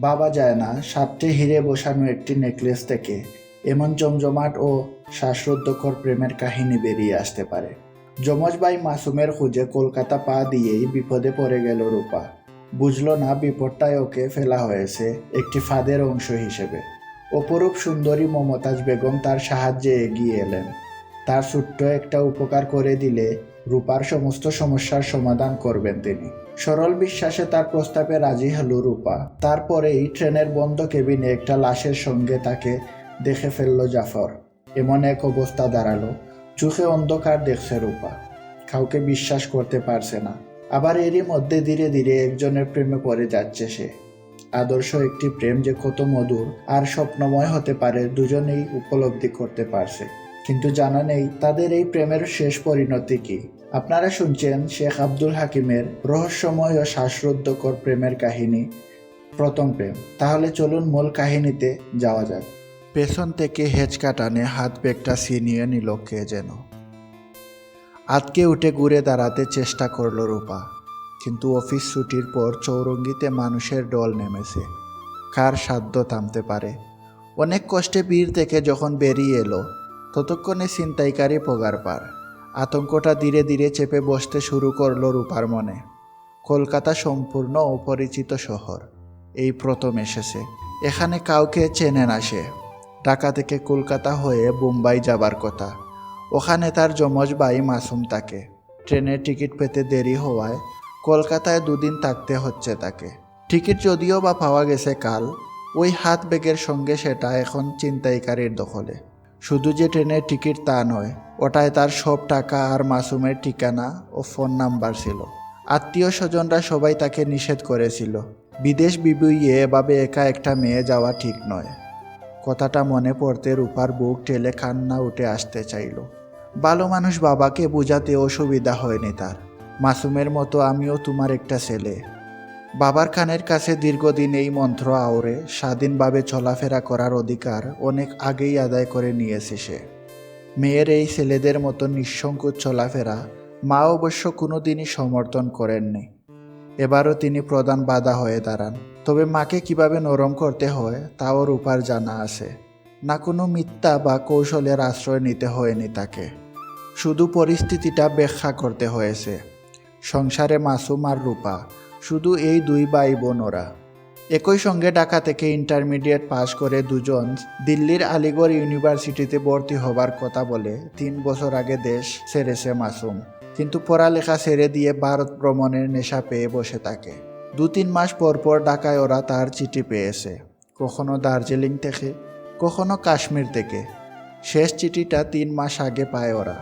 বাবা যায় না সাতটি হিরে বসানো একটি নেকলেস থেকে এমন জমজমাট ও শ্বাসরুদ্ধকর প্রেমের কাহিনী বেরিয়ে আসতে পারে। যমজ ভাই মাসুমের খুঁজে কলকাতা পা দিয়েই বিপদে পড়ে গেল রূপা। বুঝলো না বিপদটায় ওকে ফেলা হয়েছে একটি ফাঁদের অংশ হিসেবে। অপরূপ সুন্দরী মমতাজ বেগম তার সাহায্যে এগিয়ে এলেন। তার ছোট্ট একটা উপকার করে দিলে রূপার সমস্ত সমস্যার সমাধান করবেন তিনি। সরল বিশ্বাসে তার প্রস্তাবে রাজি হল রূপা। তারপরেই ট্রেনের বন্ধ কেবিনে একটা লাশের সঙ্গে তাকে দেখে ফেলল জাফর। এমন এক অবস্থা দাঁড়াল, চোখে অন্ধকার দেখছে রূপা। কাউকে বিশ্বাস করতে পারছে না। আবার এরই মধ্যে ধীরে ধীরে একজনের প্রেমে পড়ে যাচ্ছে সে। আদর্শ একটি প্রেম যে কত মধুর আর স্বপ্নময় হতে পারে দুজনেই উপলব্ধি করতে পারছে। কিন্তু জানা নেই তাদের এই প্রেমের শেষ পরিণতি কি। আপনারা শুনছেন শেখ আব্দুল হাকিমের রহস্যময় ও শ্বাসরুদ্ধকর প্রেমের কাহিনী, প্রথম প্রেম। তাহলে চলুন মূল কাহিনীতে যাওয়া যাক। পেছন থেকে হেঁচকা টানে হাত ব্যাগটা ছিনিয়ে নিল কে যেন। আতকে উঠে ঘুরে দাঁড়াতে চেষ্টা করল রূপা। কিন্তু অফিস ছুটির পর চৌরঙ্গিতে মানুষের দল নেমেছে। কার সাধ্য থামতে পারে? অনেক কষ্টে ভিড় থেকে যখন বেরিয়ে এলো, ততক্ষণে ছিনতাইকারী পগার পার। আতঙ্কটা ধীরে ধীরে চেপে বসতে শুরু করল রূপার মনে। কলকাতা সম্পূর্ণ অপরিচিত শহর। এই প্রথম এসেছে। এখানে কাউকে চেনে না সে। ঢাকা থেকে কলকাতা হয়ে বোম্বাই যাবার কথা। ওখানে তার যমজ ভাই মাসুম তাকে ট্রেনের টিকিট পেতে দেরি হওয়ায় কলকাতায় দুদিন থাকতে হচ্ছে তাকে। টিকিট যদিও বা পাওয়া গেছে কাল, ওই হাত ব্যাগের সঙ্গে সেটা এখন চিন্তাইকারীর দখলে। শুধু যে ট্রেনের টিকিট তা নয় ওটায় তার সব টাকা আর মাসুমের ঠিকানা ও ফোন নাম্বার ছিল। আত্মীয় স্বজনরা সবাই তাকে নিষেধ করেছিল। বিদেশ বিবুইয়ে এভাবে একা একটা মেয়ে যাওয়া ঠিক নয়। কথাটা মনে পড়তে রূপার বুক ঠেলে কান্না উঠে আসতে চাইল। ভালো মানুষ বাবাকে বোঝাতে অসুবিধা হয়নি তার। মাসুমের মতো আমিও তোমার একটা ছেলে। বাবার খানের কাছে দীর্ঘদিন এই মন্ত্র আওরে স্বাধীনভাবে চলাফেরা করার অধিকার অনেক আগেই আদায় করে নিয়েছে সে। মেয়ের এই ছেলেদের মতো নিঃসংকোচ চলাফেরা মা অবশ্য কোনোদিনই সমর্থন করেননি। এবারও তিনি প্রধান বাধা হয়ে দাঁড়ান। তবে মাকে কীভাবে নরম করতে হয় তাও রূপার জানা আছে। না কোনো মিথ্যা বা কৌশলের আশ্রয় নিতে হয়নি তাকে। শুধু পরিস্থিতিটা ব্যাখ্যা করতে হয়েছে। সংসারে মাসুম আর রূপা শুধু এই দুই ভাই বোন ওরা। একই সঙ্গে ঢাকা থেকে ইন্টারমিডিয়েট পাশ করে দুজন দিল্লির আলিগড় ইউনিভার্সিটিতে ভর্তি হবার কথা বলে তিন বছর আগে দেশ ছেড়েছে মাসুম। কিন্তু পড়ালেখা ছেড়ে দিয়ে ভারত ভ্রমণের নেশা পেয়ে বসে থাকে। দু তিন মাস পর পর ঢাকায় ওরা তার চিঠি পেয়েছে। কখনো দার্জিলিং থেকে, কখনো কাশ্মীর থেকে। শেষ চিঠিটা তিন মাস আগে পায় ওরা।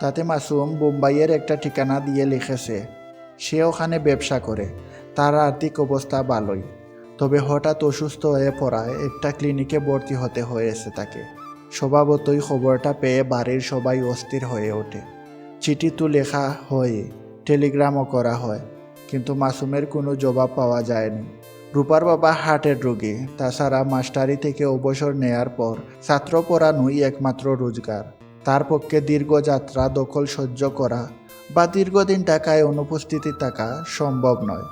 তাতে মাসুম বোম্বাইয়ের একটা ঠিকানা দিয়ে লিখেছে সে ওখানে ব্যবসা করে। তার আর্থিক অবস্থা ভালোই। তবে হঠাৎ অসুস্থ হয়ে পড়ায় একটা ক্লিনিকে ভর্তি হতে হয়েছে তাকে। স্বভাবতই খবরটা পেয়ে বাড়ির সবাই অস্থির হয়ে ওঠে। চিঠি তো লেখা হয় টেলিগ্রামও করা হয়। কিন্তু মাসুমের কোনো জবাব পাওয়া যায়নি। রূপার বাবা হার্টের রোগী, তাছাড়া মাস্টারি থেকে অবসর নেয়ার পর ছাত্র পড়ানোই একমাত্র রোজগার। তার পক্ষে দীর্ঘ যাত্রা দখল সহ্য করা বা দীর্ঘদিন টাকায় অনুপস্থিতি থাকা সম্ভব নয়।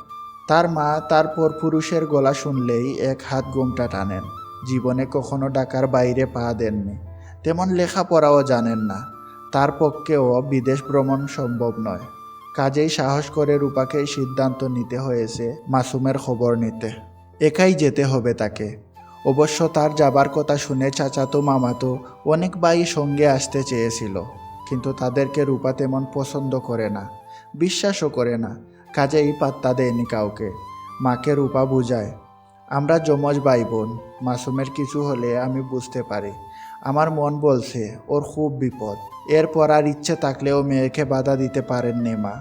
তার মা তারপর পুরুষের গলা শুনলেই এক হাত গোমটা টানেন। জীবনে কখনো ডাকার বাইরে পা দেননি। তেমন লেখাপড়াও জানেন না। তার পক্ষেও বিদেশ ভ্রমণ সম্ভব নয়। কাজেই সাহস করে রূপাকে সিদ্ধান্ত নিতে হয়েছে মাসুমের খবর নিতে। একাই যেতে হবে তাকে। অবশ্য তার যাবার কথা শুনে চাচাতো, মামাতো অনেক ভাই সঙ্গে আসতে চেয়েছিল। কিন্তু তাদেরকে রূপা তেমন পছন্দ করে না, বিশ্বাসও করে না। কাজেই পাত্তা দেয়নি কাউকে। মাকে রূপা বুঝায়, আমরা যমজ ভাই বোন মাসুমের কিছু হলে আমি বুঝতে পারি। আমার মন বলছে, ওর খুব বিপদ। এরপর আর ইচ্ছে থাকলেও মেয়েকে বাধা দিতে পারেন পারেননি মা।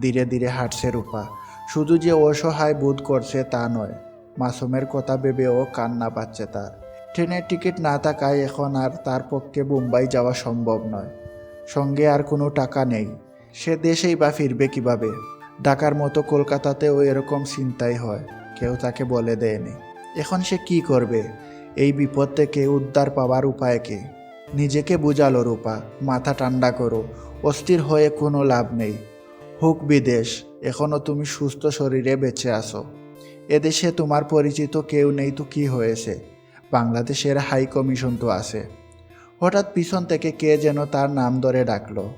ধীরে ধীরে হাঁটছে রূপা। শুধু যে অসহায় বোধ করছে তা নয়, মাসুমের কথা ভেবেও কান্না পাচ্ছে তার। ট্রেনের টিকিট না থাকায় এখন আর তার পক্ষে মুম্বাই যাওয়া সম্ভব নয়। সঙ্গে আর কোনো টাকা নেই। সে দেশেই বা ফিরবে কীভাবে? ঢাকার মতো কলকাতাতেও এরকম চিন্তাই হয়। কেউ তাকে বলে দেয়নি। এখন সে কি করবে? এই বিপদ থেকে উদ্ধার পাওয়ার উপায় কি? নিজেকে বুঝালো রূপা, মাথা ঠান্ডা করো, অস্থির হয়ে কোনো লাভ নেই। হোক বিদেশ এখনও তুমি সুস্থ শরীরে বেঁচে আসো এদেশে তোমার পরিচিত কেউ নেই তো কি হয়েছে? বাংলাদেশের হাই কমিশন তো আছে। হঠাৎ পিছন থেকে কে যেন তার নাম ধরে ডাকলো।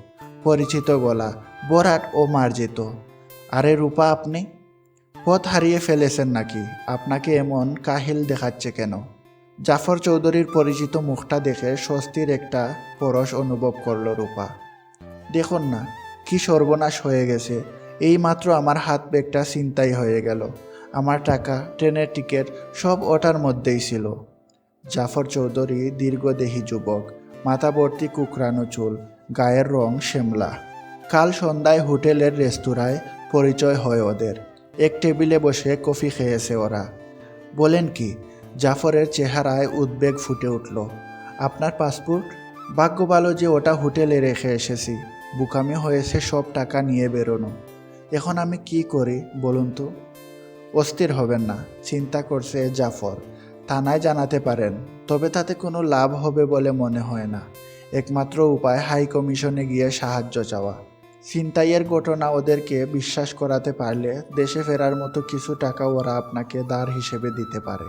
পরিচিত গলা বরাট ও মার্জিত। আরে রূপা আপনি? পথ হারিয়ে ফেলেছেন নাকি? আপনাকে এমন কাহিল দেখাচ্ছে কেন? জাফর চৌধুরীর পরিচিত মুখটা দেখে স্বস্তির একটা পরশ অনুভব করল রূপা। দেখুন না, কি সর্বনাশ হয়ে গেছে। এই মাত্র আমার হাত ব্যাগটা চিন্তাই হয়ে গেল। আমার টাকা, ট্রেনের টিকিট সব ওটার মধ্যেই ছিল। জাফর চৌধুরী দীর্ঘদেহী যুবক মাথা ভর্তি কুকরানো চুল, গায়ের রং শ্যামলা। কাল সন্ধ্যায় হোটেলের রেস্তোরাঁয় পরিচয় হয় ওদের। এক টেবিলে বসে কফি খেয়েছে ওরা। বলেন কি, জাফরের চেহারায় উদ্বেগ ফুটে উঠল। আপনার পাসপোর্ট? ভাগ্য ভালো যে ওটা হোটেলে রেখে এসেছি। বুকামি হয়েছে সব টাকা নিয়ে বেরোনো। এখন আমি কি করি বলুন তো? অস্থির হবেন না, চিন্তা করছে জাফর। থানায় জানাতে পারেন, তবে তাতে কোনো লাভ হবে বলে মনে হয় না। একমাত্র উপায় হাই কমিশনে গিয়ে সাহায্য চাওয়া। ছিনতাইয়ের ঘটনা ওদেরকে বিশ্বাস করাতে পারলে দেশে ফেরার মতো কিছু টাকা ওরা আপনাকে দার হিসেবে দিতে পারে।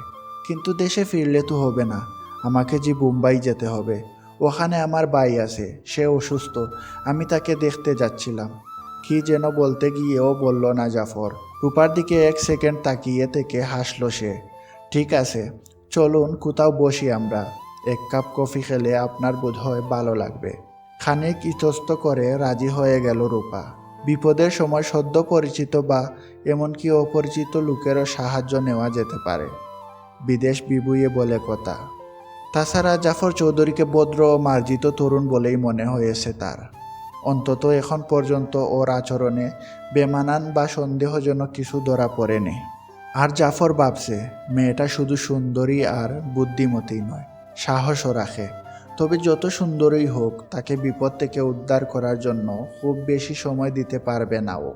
কিন্তু দেশে ফিরলে তো হবে না। আমাকে যে মুম্বাই যেতে হবে। ওখানে আমার ভাই আছে, সে অসুস্থ। আমি তাকে দেখতে যাচ্ছিলাম। কি যেন বলতে গিয়েও বলল না জাফর। রূপার দিকে এক সেকেন্ড তাকিয়ে থেকে হাসলো সে। ঠিক আছে চলুন কোথাও বসি আমরা। এক কাপ কফি খেলে আপনার বোধ হয় ভালো লাগবে। খানিক ইতস্ত করে রাজি হয়ে গেল রূপা। বিপদের সময় সদ্য পরিচিত বা এমনকি অপরিচিত লোকেরও সাহায্য নেওয়া যেতে পারে। বিদেশ বিবুয়ে বলে কথা। তাছাড়া জাফর চৌধুরীকে ভদ্র ও মার্জিত তরুণ বলেই মনে হয়েছে তার। অন্তত এখন পর্যন্ত ওর আচরণে বেমানান বা সন্দেহজনক কিছু ধরা পড়েনি। আর জাফর ভাবছে, মেয়েটা শুধু সুন্দরী আর বুদ্ধিমতী নয়, সাহসও রাখে। তবে যত সুন্দরই হোক, তাকে বিপদ থেকে উদ্ধার করার জন্য খুব বেশি সময় দিতে পারবে না ও।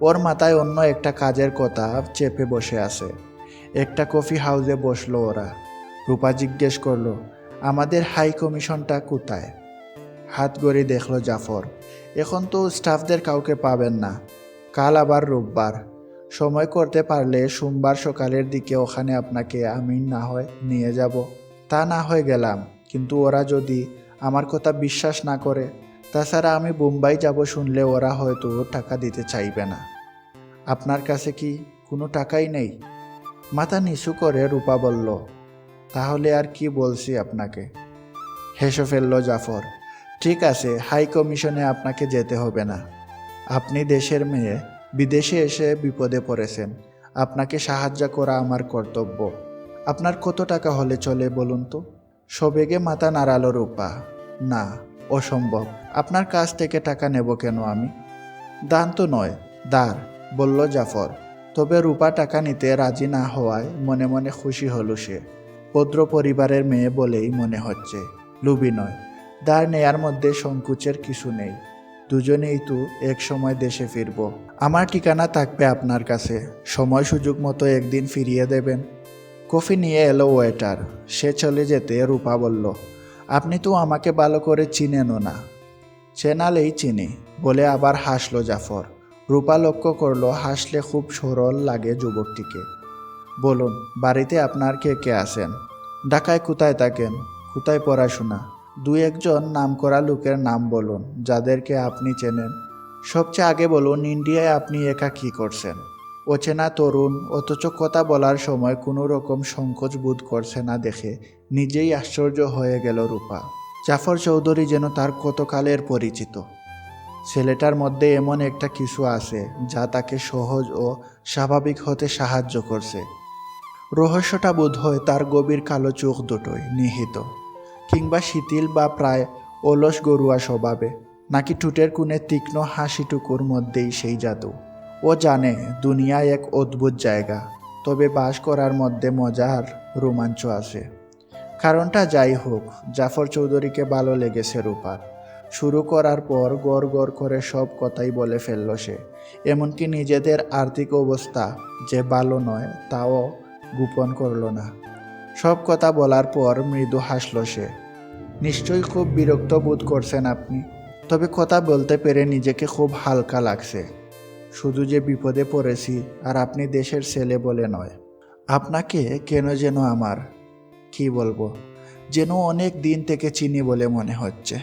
ওর মাথায় অন্য একটা কাজের কথা চেপে বসে আছে। একটা কফি হাউসে বসল ওরা। রূপা জিজ্ঞেস করল, আমাদের হাই কমিশনটা কোথায়? হাত গড়ি দেখল জাফর, এখন তো স্টাফদের কাউকে পাবেন না। কাল আবার রোববার। সময় করতে পারলে সোমবার সকালের দিকে ওখানে আপনাকে আমি না হয় নিয়ে যাব। তা না হয়ে গেলাম, কিন্তু ওরা যদি আমার কথা বিশ্বাস না করে, তাছাড়া আমি বোম্বাই যাব শুনলে ওরা হয়তো টাকা দিতে চাইবে না। আপনার কাছে কি কোনো টাকাই নেই? মাথা নিচু করে রূপা বলল, তাহলে আর কি বলছি আপনাকে? হেসে ফেলল জাফর, ঠিক আছে, হাই কমিশনে আপনাকে যেতে হবে না। আপনি দেশের মেয়ে বিদেশে এসে বিপদে পড়েছেন। আপনাকে সাহায্য করা আমার কর্তব্য। আপনার কত টাকা হলে চলে বলুন তো? সবেগে মাথা নাড়ালো রূপা। না, অসম্ভব। আপনার কাছ থেকে টাকা নেব কেন আমি? দান তো নয় দার বলল জাফর। তবে রূপা টাকা নিতে রাজি না হওয়ায় মনে মনে খুশি হলো সে। ভদ্র পরিবারের মেয়ে বলেই মনে হচ্ছে। লুবি নয়। দার নেয়ার মধ্যে সংকুচের কিছু নেই। দুজনেই তো এক সময় দেশে ফিরব। আমার ঠিকানা থাকবে আপনার কাছে। সময় সুযোগ মতো একদিন ফিরিয়ে দেবেন। কফি নিয়ে এলো ওয়েটার। সে চলে যেতে রূপা বলল, আপনি তো আমাকে ভালো করে চিনেনও না। চেনালেই চিনি, বলে আবার হাসলো জাফর। রূপা লক্ষ্য করল, হাসলে খুব সরল লাগে যুবকটিকে। বলুন, বাড়িতে আপনার কে কে আছেন? ঢাকায় কোথায় থাকেন? কোথায় পড়াশোনা? দু একজন নামকরা লোকের নাম বলুন, যাদেরকে আপনি চেনেন। সবচেয়ে আগে বলুন, ইন্ডিয়ায় আপনি একা কী করছেন? অচেনা তরুণ, অথচ কথা বলার সময় কোনো রকম সংকোচ বোধ করছে না দেখে নিজেই আশ্চর্য হয়ে গেল রূপা। জাফর চৌধুরী যেন তার কতকালের পরিচিত। ছেলেটার মধ্যে এমন একটা কিছু আছে, যা তাকে সহজ ও স্বাভাবিক হতে সাহায্য করছে। রহস্যটা বোধ হয় তার গভীর কালো চোখ দুটোই নিহিত। কিংবা শিথিল বা প্রায় অলস গরুয়া স্বভাবে, নাকি ঠুটের কোণে তীক্ষ্ণ হাসিটুকুর মধ্যেই সেই জাদু। ও জানে, দুনিয়া এক অদ্ভুত জায়গা, তবে বাস করার মধ্যে মজার রোমাঞ্চ আছে। কারণটা যাই হোক, জাফর চৌধুরীকে ভালো লেগেছে রূপার। শুরু করার পর গড় গড় করে সব কথাই বলে ফেলল সে, এমনকি নিজেদের আর্থিক অবস্থা যে ভালো নয়, তাও গোপন করল না। সব কথা বলার পর মৃদু হাসল সে। নিশ্চয়ই খুব বিরক্ত বোধ করছেন আপনি। তবে কথা বলতে পেরে নিজেকে খুব হালকা লাগছে। শুধু যে বিপদে পড়েছি, আর আপনি দেশের ছেলে বলে নয়। আপনাকে কেন যেন আমার, কি বলব, যেন অনেক দিন থেকে চিনি বলে মনে হচ্ছে।